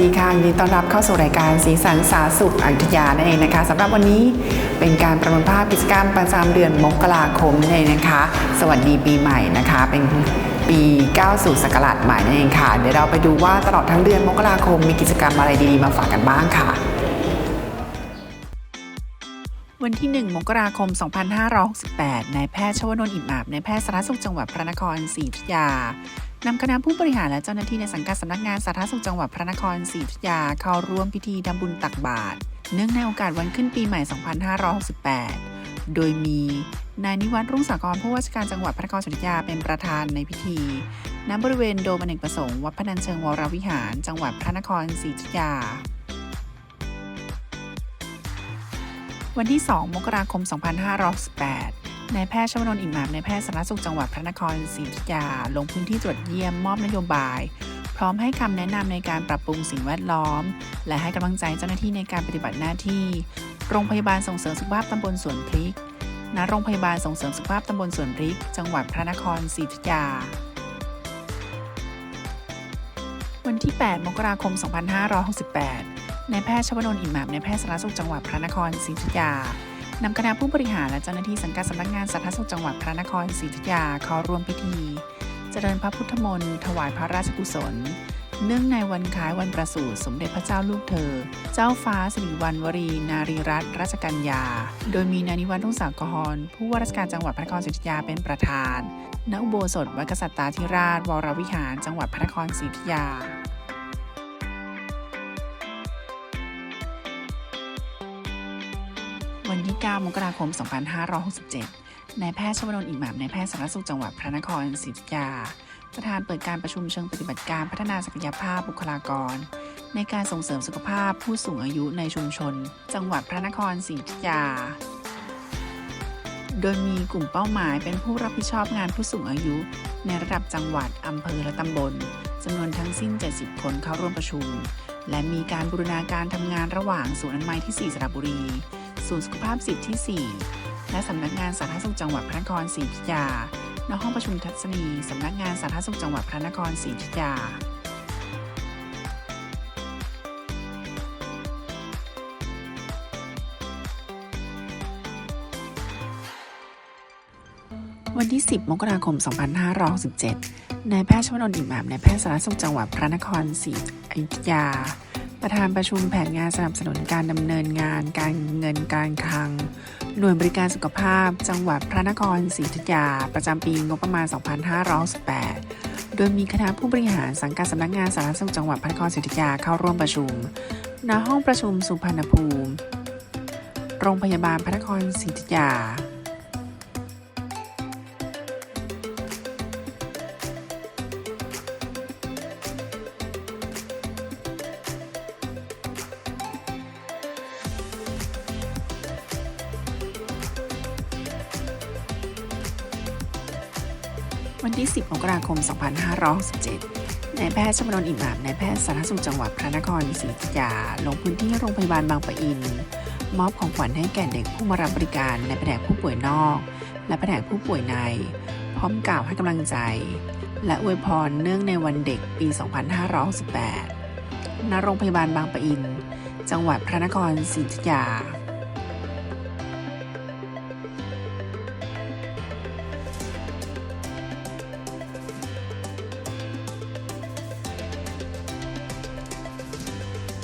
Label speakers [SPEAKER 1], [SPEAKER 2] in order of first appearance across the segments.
[SPEAKER 1] ดีค่ะยินดีต้อนรับเข้าสู่รายการสีสันสาสุขอยุธยานั่นเองนะคะสำหรับวันนี้เป็นการประเมินภาพกิจกรรมประจำเดือนมกราคมนั่นเองนะคะ สวัสดีปีใหม่นะคะ เป็นปีก้าสู่ศักราชใหม่นั่นเองค่ะ เดี๋ยวเราไปดูว่าตลอดทั้งเดือนมกราคมมีกิจกรรมอะไรดีๆมาฝากกันบ้างค่ะวันที่ 1 มกราคม 2568 นายแพทย์ชวนนท์อิ่มอาบนายแพทย์สาธารณสุขจังหวัดพระนครศรีอยุธยา นำคณะผู้บริหารและเจ้าหน้าที่ในสังกัดสำนักงานสาธารณสุขจังหวัดพระนครศรีอยุธยาเข้าร่วมพิธีทำบุญตักบาตรเนื่องในโอกาสวันขึ้นปีใหม่ 2568 โดยมีนายนิวัฒน์รุ่งสากรผู้ว่าราชการจังหวัดพระนครศรีอยุธยาเป็นประธานในพิธีณบริเวณโดมอเนกประสงค์วัดพนัญเชิงวรวิหาร จังหวัดพระนครศรีอยุธยาวันที่ 2 มกราคม 2568 นายแพทย์ชวนนท์อิ่มอาบนายแพทย์สาธารณสุขจังหวัดพระนครศรีอยุธยา ลงพื้นที่ตรวจเยี่ยมมอบนโยบาย พร้อมให้คำแนะนำในการปรับปรุงสิ่งแวดล้อม และให้กำลังใจเจ้าหน้าที่ในการปฏิบัติหน้าที่ โรงพยาบาลส่งเสริมสุขภาพตำบลสวนพริก ณ โรงพยาบาลส่งเสริมสุขภาพตำบลสวนพริก จังหวัดพระนครศรีอยุธยา วันที่ 8 มกราคม 2568นายแพทย์ชวนนท์อิ่มอาบนายแพทย์สาธารณสุขจังหวัดพระนครศรีอยุธยา นำคณะผู้บริหารและเจ้าหน้าที่สังกัดสำนักงานสาธารณสุขจังหวัดพระนครศรีอยุธยาเข้าร่วมพิธี เจริญพระพุทธมนต์ถวายพระราชกุศล เนื่องในวันคล้ายวันประสูติสมเด็จพระเจ้าลูกเธอ เจ้าฟ้าสิริวัณวรี นารีรัตนราชกัญญา โดยมีนายนิวัฒน์รุ่งสากรผู้ว่าราชการจังหวัดพระนครศรีอยุธยาเป็นประธานณอุโบสถวัดกษัตริย์ตาธิราชวรวิหาร จังหวัดพระนครศรีอยุธยา 9 มกราคม 2567 นายแพทย์ชวนนท์อิ่มาบนายแพทย์สาธารณสุขจังหวัดพระนครศรีอยุธยา ประธานเปิดการประชุมเชิงปฏิบัติการพัฒนาศักยภาพบุคลากร ในการส่งเสริมสุขภาพผู้สูงอายุในชุมชน จังหวัดพระนครศรีอยุธยา โดยมีกลุ่มเป้าหมายเป็นผู้รับผิดชอบงานผู้สูงอายุ ในระดับจังหวัดอำเภอและตำบลจำนวนทั้งสิ้น 70 คนเข้าร่วมประชุม และมีการบูรณาการทำงานระหว่างศูนย์อนามัยที่ 4 สระบุรี ศูนย์สุขภาพสิทธิ์ที่ 4 และสำนักงานสาธารณสุขจังหวัดพระนครศรีอยุธยาณห้องประชุมทัศนีสำนักงานสาธารณสุขจังหวัดพระนครศรีอยุธยาวันที่ 10 มกราคม 2567นายแพทย์ชวนนท์อิ่มอาบนายแพทย์สาธารณสุขจังหวัดพระนครศรีอยุธยา ประธานประชุมแผนงานสนับสนุนการดำเนินงานการเงินการคลัง หน่วยบริการสุขภาพ จังหวัดพระนครศรีอยุธยา ประจำปีงบประมาณ 2568 โดยมีคณะผู้บริหารสังกัดสำนักงานสาธารณสุขจังหวัดพระนครศรีอยุธยาเข้าร่วมประชุม ณ ห้องประชุมสุพรรณภูมิ โรงพยาบาลพระนครศรีอยุธยา วันที่ 10มกราคม 2567นายแพทย์ชมนนอิ่มาบนายแพทย์สาธารณสุขจังหวัดพระนครศรีอยุธยา ลงพื้นที่โรงพยาบาลบางปะอิน มอบของขวัญให้แก่เด็กผู้มารับบริการในแผนกผู้ป่วยนอก และแผนกผู้ป่วยใน พร้อมกล่าวให้กำลังใจ และอวยพรเนื่องในวันเด็กปี 2568ณโรงพยาบาลบางปะอิน จังหวัดพระนครศรีอยุธยา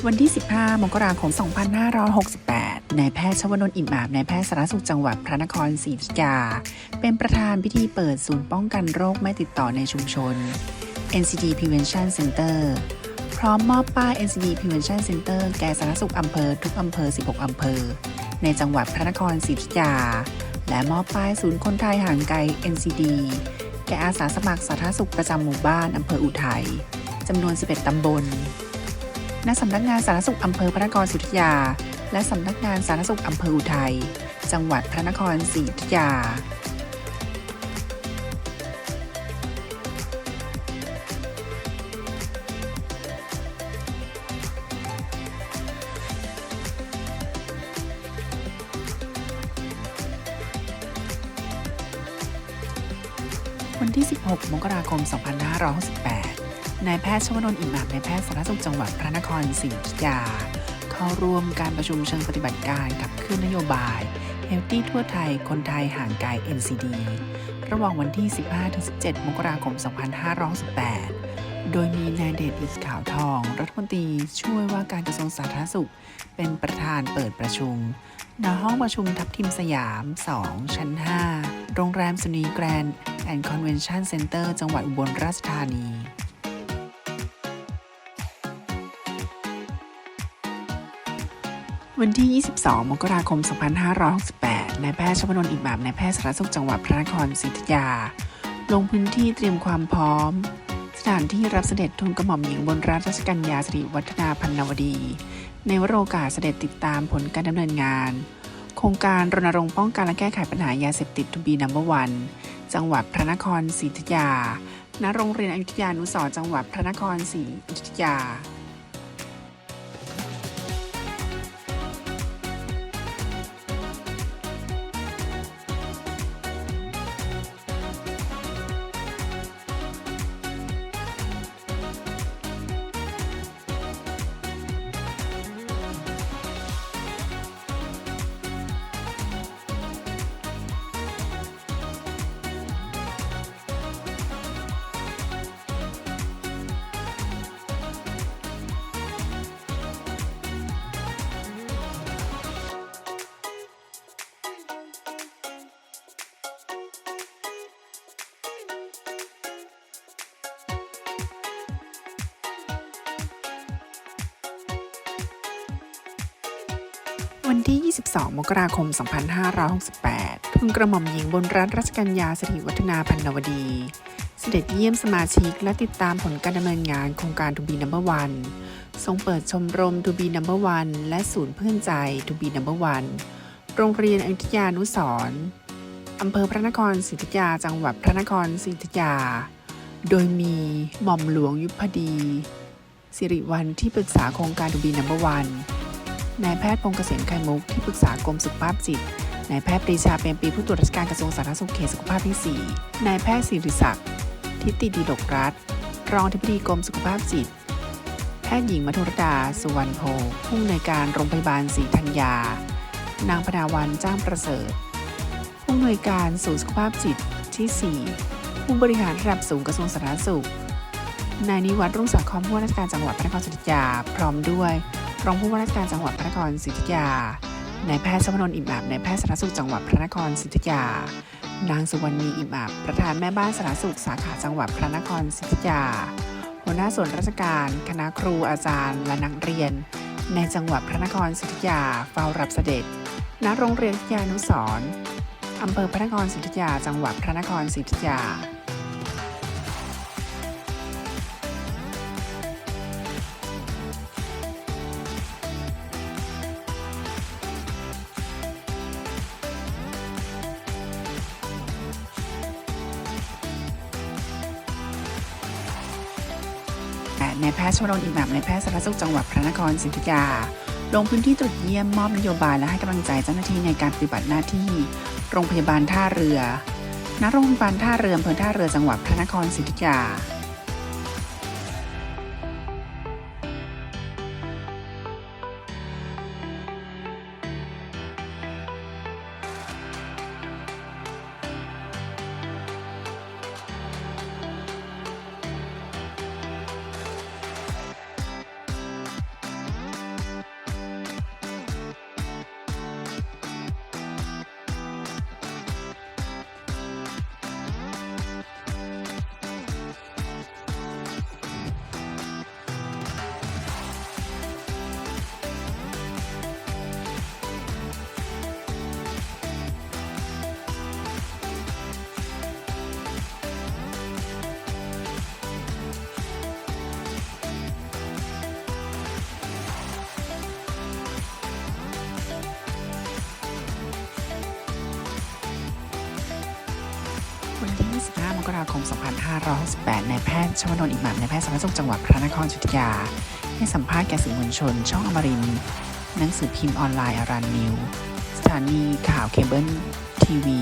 [SPEAKER 1] วันที่ 15 มกราคม 2568 นายแพทย์ชวนนท์อิ่มอาบนายแพทย์สารสุขจังหวัดพระนครศรีอยุธยา เป็นประธานพิธีเปิดศูนย์ป้องกันโรคไม่ติดต่อในชุมชน NCD Prevention Center พร้อมมอบป้าย NCD Prevention Center แก่สาธารณสุขอำเภอทุกอำเภอ 16 อำเภอ ในจังหวัดพระนครศรีอยุธยา และมอบป้ายศูนย์คนไทยห่างไกล NCD แก่อาสาสมัครสาธารณสุขประจำหมู่บ้านอำเภออุทัยจำนวน 11 ตำบล ณสำนักงานสาธารณสุขอำเภอพระนครศรีอยุธยา และสำนักงานสาธารณสุขอำเภออุทัย จังหวัดพระนครศรีอยุธยาวันที่ 16 มกราคม 2568 นายแพทย์ชวนนท์อิ่มอาบนายแพทย์สาธารณสุขจังหวัดพระนครศรีอยุธยา เข้าร่วมการประชุมเชิงปฏิบัติการขับเคลื่อนนโยบายเฮลตี้ทั่วไทยคนไทยห่างไกล NCD ระหว่างวันที่ 15-17 มกราคม 2568 โดยมีนายเดชฤทธิ์ขาวทอง รัฐมนตรีช่วยว่าการกระทรวงสาธารณสุข เป็นประธานเปิดประชุม ณ ห้องประชุมทับทิมสยาม 2 ชั้น 5 โรงแรมสุนีแกรนด์แอนด์คอนเวนชั่นเซ็นเตอร์ จังหวัดอุบลราชธานี วันที่ 22 มกราคม 2568 นายแพทย์ชวนนท์อิบามนายแพทย์สารสุขจังหวัดพระนครศรีอยุธยา ลงพื้นที่เตรียมความพร้อม สถานที่รับเสด็จทุนกระหม่อมหญิงบนราชกัญญาสิริวัฒนาพันนวดี ในวโรกาสเสด็จติดตามผลการดำเนินงาน โครงการรณรงค์ป้องกันและแก้ไขปัญหายาเสพติดทูบีนัมเบอร์วันจังหวัดพระนครศรีอยุธยา ณ โรงเรียนอยุธยานุสรจังหวัดพระนครศรีอยุธยา วันที่ 22 มกราคม 2568 ทุนกระหม่อมหญิงบนรัฐรัชกัญญาสิริวัฒนาพันนวดี เสด็จเยี่ยมสมาชิกและติดตามผลการดำเนินงานโครงการทูบีนัมเบอร์วันทรงเปิดชมรมทูบีนัมเบอร์วันและศูนย์เพื่อนใจทูบีนัมเบอร์วันโรงเรียนอยุธยานุสรณ์อำเภอพระนครศรีอยุธยา จังหวัดพระนครศรีอยุธยา โดยมีหม่อมหลวงยุพดี สิริวัลที่ปรึกษาโครงการทูบีนัมเบอร์วัน นายแพทย์พงษ์เกษมไข่มุกที่ปรึกษากรมสุขภาพจิต นายแพทย์ปรีชาเปรมปีผู้ตรวจราชการกระทรวงสาธารณสุขเขตสุขภาพที่ 4 นายแพทย์ศิริศักดิ์ทิติดีดกรัฐ รองทิบดีกรมสุขภาพจิต แพทย์หญิงมัทุรดา สุวรรณโพผู้อำนวยการโรงพยาบาลศรีธัญญา นางพนาวันจ้างประเสริฐ ผู้อำนวยการศูนย์สุขภาพจิตที่ 4 ผู้บริหารระดับสูงกระทรวงสาธารณสุข นายนิวัฒน์รุ่งสาครผู้ว่าราชการจังหวัดพระนครศรีอยุธยาพร้อมด้วย รองผู้ว่าราชการจังหวัดพระนครศรีอยุธยานายแพทย์ชวนนท์อิ่มอาบนายแพทย์สาธารณสุขจังหวัดพระนครศรีอยุธยา นางสุวรรณีอิ่มอาบประธานแม่บ้านสาธารณสุขสาขาจังหวัดพระนครศรีอยุธยา หัวหน้าส่วนราชการ คณะครูอาจารย์ และนักเรียน ในจังหวัดพระนครศรีอยุธยาเฝ้ารับเสด็จ ณ โรงเรียนวิทยานุสรอำเภอพระนครศรีอยุธยา จังหวัดพระนครศรีอยุธยา ทย์ชวนนท์อิมามนแพทย์สาธารณสุขจังหวัดพระนครศรีอยุธยา ลงพื้นที่ตรวจเยี่ยมมอบนโยบายและให้กำลังใจเจ้าหน้าที่ในการปฏิบัติหน้าที่ โรงพยาบาลท่าเรือ ณ โรงพยาบาลท่าเรืออำเภอท่าเรือจังหวัดพระนครศรีอยุธยา ม 2568 นายแพทย์ชวนนท์อิหมัมนายแพทย์สาธารณสุขจังหวัดพระนครศรีอยุธยา ให้สัมภาษณ์แก่สื่อมวลชน ช่องอมรินหนังสือพิมพ์ออนไลน์อารันนิว สถานีข่าวเคเบิลทีวี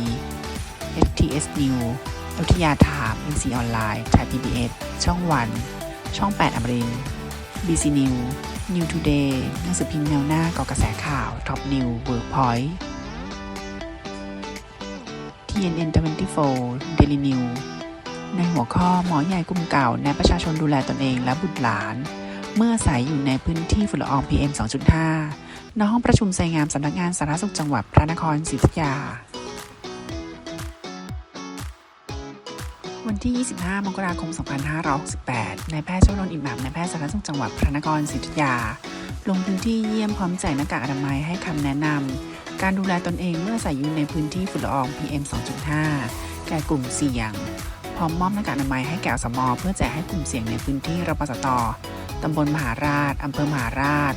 [SPEAKER 1] FTS New อยุธยาถามอินซีออนไลน์ไทย PBS ช่องวัน ช่อง 8อมริน BC New New Today หนังสือพิมพ์แนวหน้าก่อกระแสข่าว Top New Workpoint TNN 24 Daily New ในหัวข้อหมอใหญ่กลุ่มเก่าแนะประชาชนดูแลตนเองและบุตรหลาน เมื่ออาศัยอยู่ในพื้นที่ฝุ่นละออง PM 2.5 ณ ห้องประชุมไซงามสำนักงานสาธารณสุขจังหวัดพระนครศรีอยุธยา วันที่ 25 มกราคม 2568 นายแพทย์ชวนนท์อิ่มอาบนายแพทย์สาธารณสุขจังหวัดพระนครศรีอยุธยา ลงพื้นที่เยี่ยมพร้อมแจกหน้ากากอนามัยให้คำแนะนำการดูแลตนเองเมื่อใส่อยู่ในพื้นที่ฝุ่นละออง PM 2.5 แก่กลุ่มเสี่ยง พร้อมมอบหน้ากากอนามัยให้แก่สมเพื่อแจกให้กลุ่มเสี่ยงในพื้นที่รพสตตำบลมหาราชอำเภอมหาราช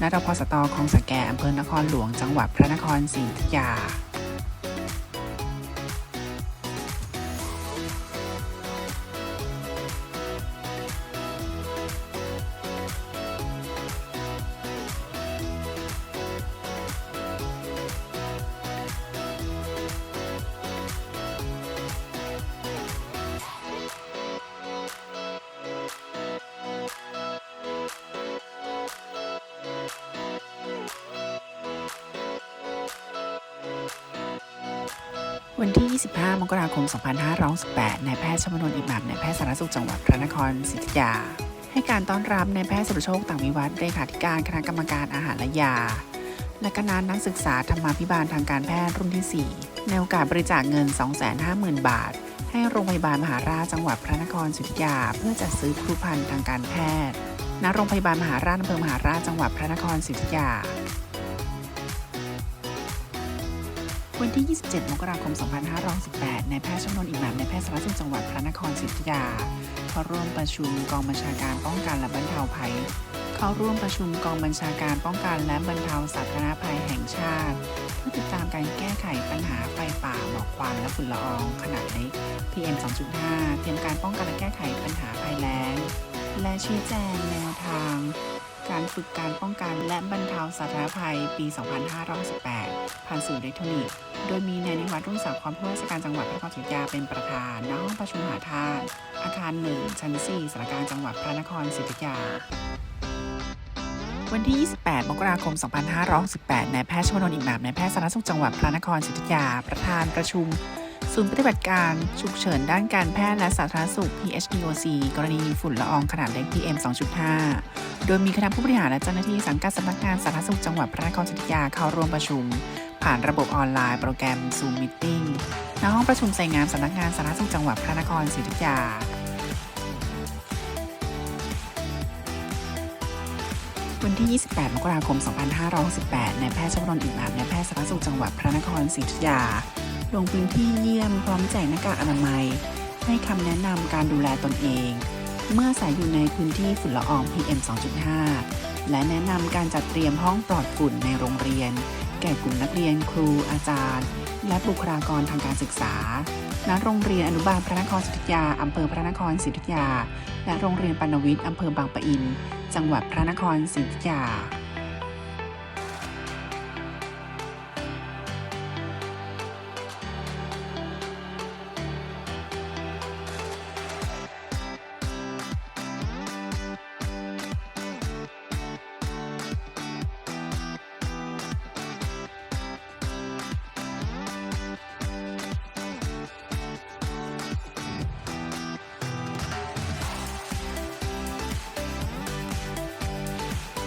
[SPEAKER 1] ณรพสตคลองสแกอำเภอนครหลวง จังหวัดพระนครศรีอยุธยา ม2568นายแพทย์ชมนนอิมามนายแพทย์สาธารณสุขจังหวัดพระนครศรีอยุธยา ให้การต้อนรับนายแพทย์สุรโชคต่างวิวัฒน์เลขาธิการคณะกรรมการอาหารและยา และคณะนักศึกษาธรรมาภิบาลทางการแพทย์รุ่นที่ 4 ในโอกาสบริจาคเงิน 250,000 บาท ให้โรงพยาบาลมหาราชจังหวัดพระนครศรีอยุธยา เพื่อจัดซื้อครูพันธ์ทางการแพทย์ณโรงพยาบาลมหาราชอำเภอมหาราชจังหวัดพระนครศรีอยุธยา วันที่ 27 มกราคม 2568นายแพทย์ชนนอิหมามนายแพทย์สาธารณสุขจังหวัดพระนครศรีอยุธยาเข้าร่วมประชุมกองบัญชาการป้องกันและบรรเทาภัย เข้าร่วมประชุมกองบัญชาการป้องกันและบรรเทาสาธารณภัยแห่งชาติ เพื่อติดตามการแก้ไขปัญหาไฟป่าหมอกควันและฝุ่นละอองขนาดเล็ก PM 2.5 เตรียมการป้องกันและแก้ไขปัญหาภัยแล้ง และชี้แจงแนวทาง การฝึกการป้องกันและบรรเทาสาธารณภัยปี 2568 ผ่านสื่ออิเล็กทรอนิกส์โดยมีนายนิวัฒน์รุ่งสาวความผู้ว่าราชการจังหวัดพระนครศรีอยุธยาเป็นประธานณห้องประชุมมหาธาตุอาคาร1ชั้น4สารกลารจังหวัดพระนครศรีอยุธยาวันที่ 28 มกราคม 2568นายแพทย์ชวนนท์อิมามนายแพทย์สาธารณสุขจังหวัดพระนครศรีอยุธยา ประธานประชุม ศูนย์ปฏิบัติการฉุกเฉินด้านการแพทย์และสาธารณสุข PHDOC กรณีฝุ่นละอองขนาดเล็ก PM 2.5 โดยมีคณะผู้บริหารและเจ้าหน้าที่สังกัดสำนักงานสาธารณสุขจังหวัดพระนครศรีอยุธยาเข้าร่วมประชุม ผ่านระบบออนไลน์โปรแกรม Zoom Meeting ณห้องประชุมไซงามสำนักงานสาธารณสุขจังหวัดพระนครศรีอยุธยาวันที่ 28 มกราคม 2568นายแพทย์ชวนนท์อิ่มอาบนายแพทย์สาธารณสุขจังหวัดพระนครศรีอยุธยา ลงพื้นที่เยี่ยมพร้อมแจกหน้ากากอนามัย ให้คำแนะนำการดูแลตนเอง เมื่ออาศัยอยู่ในพื้นที่ฝุ่นละออง PM 2.5 และแนะนำการจัดเตรียมห้องปลอดฝุ่นในโรงเรียน แก่กลุ่มนักเรียนครูอาจารย์ และบุคลากรทางการศึกษาณโรงเรียนอนุบาลพระนครศรีอยุธยาอำเภอพระนครศรีอยุธยา และโรงเรียนปานวิทย์อำเภอบางปะอิน จังหวัดพระนครศรีอยุธยา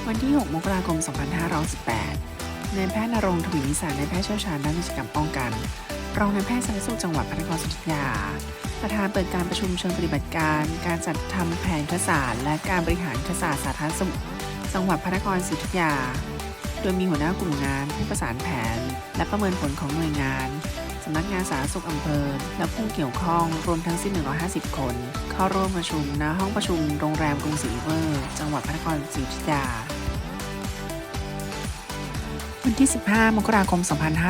[SPEAKER 1] วันที่ 6 มกราคม 2518นายแพทย์นรงค์ทวีนิสารนายแพทย์เชี่ยวชาญด้านวิชการป้องกัน รองนายแพทย์สาธารณสุขจังหวัดพระนครศรีอยุธยา ประธานเปิดการประชุมเชิงปฏิบัติการ การจัดทำแผนยุทธศาสตร์และการบริหารยุทธศาสตร์สาธารณสุขจังหวัดพระนครศรีอยุธยา โดยมีหัวหน้ากลุ่มงานผู้ประสานแผน และประเมินผลของหน่วยงาน สำนักงานสาธารณสุขอำเภอ และผู้เกี่ยวข้องรวมทั้งสิ้น 150 คน เข้าร่วมประชุมณห้องประชุมโรงแรมกรุงศรีเวอร์ จังหวัดพระนครศรีอยุธยาวันที่ 15 มกราคม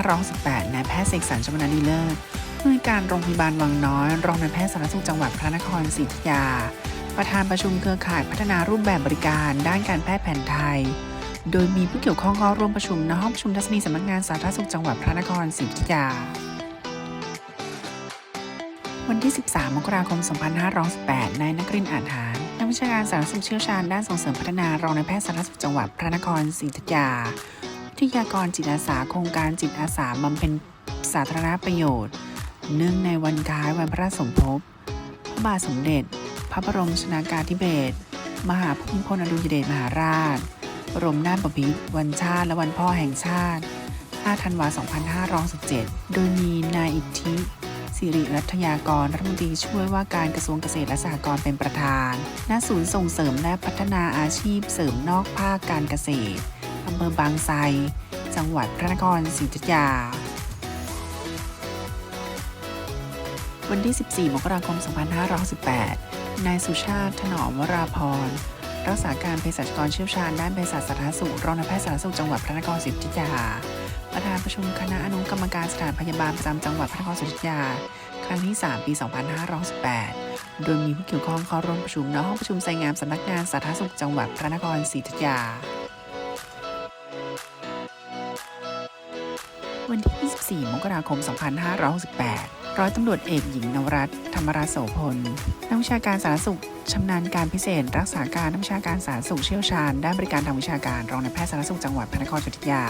[SPEAKER 1] 2568 นายแพทย์เสกสรรชมนาดีเลิศผู้ในการโรงพยาบาลวังน้อย รองนายแพทย์สาธารณสุขจังหวัดพระนครศรีอยุธยา ประธานประชุมเครือข่ายพัฒนารูปแบบบริการ ด้านการแพทย์แผนไทย โดยมีผู้เกี่ยวข้องเข้าร่วมประชุมณห้องประชุมทัศนีสำนักงานสาธารณสุขจังหวัดพระนครศรีอยุธยา วันที่ 13 มกราคม 2518นายนักรินทร์อาจหารนักวิชาการสาธารณสุขเชี่ยวชาญด้านส่งเสริมพัฒนารองนายแพทย์สารสุขจังหวัดพระนครศรีอยุธยาวิทยากรจิตอาสาโครงการจิตอาสาบำเพ็ญสาธารณประโยชน์ เนื่องในวันคล้ายวันพระสมภพพระบาทสมเด็จ พระบรมชนากาธิเบศรมหาภูมิพลอดุลยเดชมหาราชบรมนาถบพิตรวันชาติและวันพ่อแห่งชาติ 5 ธันวาคม2517 โดยมีนายอิทธิ สิริรัตยากร รัฐมนตรีช่วยว่าการกระทรวงเกษตรและสหกรณ์เป็นประธาน ณ ศูนย์ส่งเสริมและพัฒนาอาชีพเสริมนอกภาคการเกษตร อำเภอบางไทร จังหวัดพระนครศรีอยุธยา วันที่ 14 มกราคม 2518 นายสุชาติ ถนอมวราพร รักษาการเภสัชกรเชี่ยวชาญด้านเภสัชสาธารณสุขรองนายแพทย์สาธารณสุขจังหวัดพระนครศรีอยุธยา ประธานประชุมคณะอนุกรรมการสถานพยาบาลประจำจังหวัดพระนครศรีอยุธยา ครั้งที่ 3 ปี 2518 โดยมีผู้เกี่ยวข้องเข้าร่วมประชุมณห้องประชุมไซงามสำนักงานสาธารณสุขจังหวัดพระนครศรีอยุธยา วันที่ 24 มกราคม 2568 ร้อยตำรวจเอกหญิงนวรัตน์ธรรมราชโสพลนักวิชาการสาธารณสุขชำนาญการพิเศษ รักษาการนักวิชาการสาธารณสุขเชี่ยวชาญด้านบริการทางวิชาการรองนายแพทย์สาธารณสุขจังหวัดพระนครศรีอยุธยา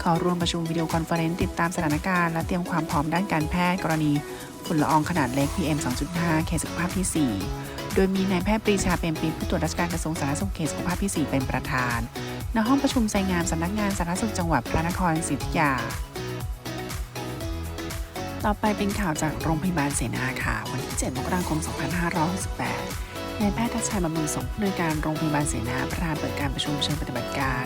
[SPEAKER 1] เข้าร่วมประชุมวิดีโอคอนเฟอเรนซ์ติดตามสถานการณ์และเตรียมความพร้อมด้านการแพทย์กรณีฝุ่นละอองขนาดเล็ก PM 2.5 เขตสุขภาพที่ 4 โดยมีนายแพทย์ปรีชาเปรมปรีผู้ตรวจราชการกระทรวงสาธารณสุขเขตสุขภาพที่ 4 เป็นประธานณห้องประชุมไซงามสำนักงานสาธารณสุขจังหวัดพระนครศรีอยุธยา ต่อไปเป็นข่าวจากโรงพยาบาลเสนาค่ะ วันที่ 7 มกราคม 2568นายแพทย์ทัชชัยบำรุงสงผู้อำนวยการโรงพยาบาลเสนาประธานเปิดการประชุมเชิงปฏิบัติการ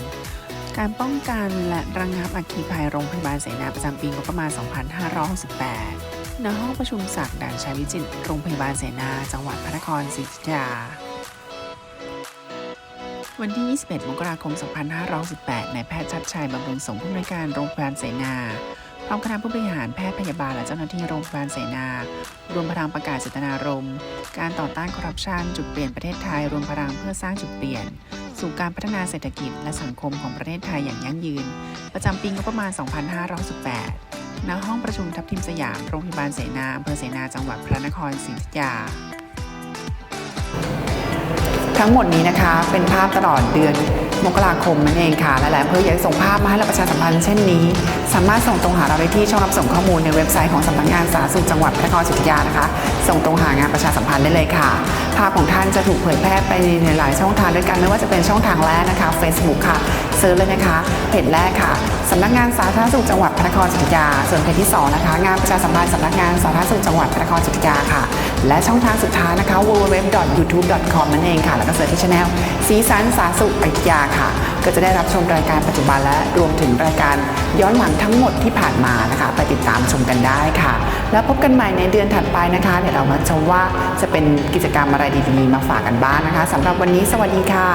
[SPEAKER 1] การป้องกันและระงับอัคคีภัยโรงพยาบาลเสนาประจำปีงบประมาณ 2568ณห้องประชุมศักดิ์ด่านชัยวิจิตรโรงพยาบาลเสนา จังหวัดพระนครศรีอยุธยาวันที่ 21 มกราคม 2568นายแพทย์ชัดชัยบำรุงสงผู้อำนวยการโรงพยาบาลเสนา พร้อมคณะผู้บริหารแพทย์พยาบาลและเจ้าหน้าที่โรงพยาบาลเสนา รวมพลังประกาศเจตนารมณ์ การต่อต้านคอร์รัปชันจุดเปลี่ยนประเทศไทย รวมพลังเพื่อสร้างจุดเปลี่ยน สู่การพัฒนาเศรษฐกิจและสังคมของประเทศไทยอย่างยั่งยืน ประจำปีงบประมาณ 2568ณห้องประชุมทับทิมสยาม โรงพยาบาลเสนาอำเภอเสนา จังหวัดพระนครศรีอยุธยา
[SPEAKER 2] ทั้งหมดนี้นะคะเป็นภาพตลอดเดือน มกราคมนั่นเองค่ะหลายๆอำเภออยากส่งภาพมาให้เราประชาสัมพันธ์เช่นนี้ สามารถส่งตรงหาเราได้ที่ช่องรับส่งข้อมูลในเว็บไซต์ของสำนักงานสาธารณสุขจังหวัดพระนครศรีอยุธยานะคะ ส่งตรงหางานประชาสัมพันธ์ได้เลยค่ะ ภาพของท่านจะถูกเผยแพร่ไปในหลายช่องทางด้วยกันไม่ว่าจะเป็นช่องทางแรกนะคะ Facebook ค่ะเซิร์ชเลยนะคะเพจแรกค่ะสำนักงานสาธารณสุขจังหวัดพระนครศรีอยุธยาส่วนเพจที่สองนะคะงานประชาสัมพันธ์สำนักงานสาธารณสุขจังหวัดพระนครศรีอยุธยาค่ะ และช่องทางสุดท้ายนะคะ www.youtube.com นั่นเองค่ะ แล้วก็เสิร์ชที่ช anel สีสันสาธุอยุธยาค่ะ ก็จะได้รับชมรายการปัจจุบันและรวมถึงรายการย้อนหลังทั้งหมดที่ผ่านมานะคะ ไปติดตามชมกันได้ค่ะ แล้วพบกันใหม่ในเดือนถัดไปนะคะ เดี๋ยวเรามาชมว่าจะเป็นกิจกรรมอะไรดีๆ มาฝากกันบ้างนะคะสำหรับวันนี้สวัสดีค่ะ